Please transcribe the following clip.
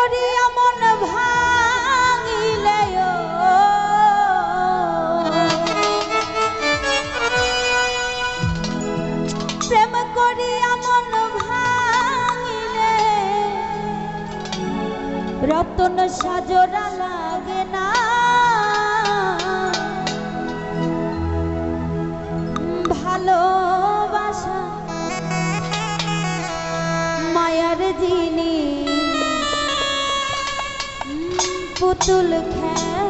করিয়া মন ভাঙিলে প্রেম করিয়া মন রতন সাজরা লাগে না। ভালোবাসা মায়ার জিনি beautiful to look at.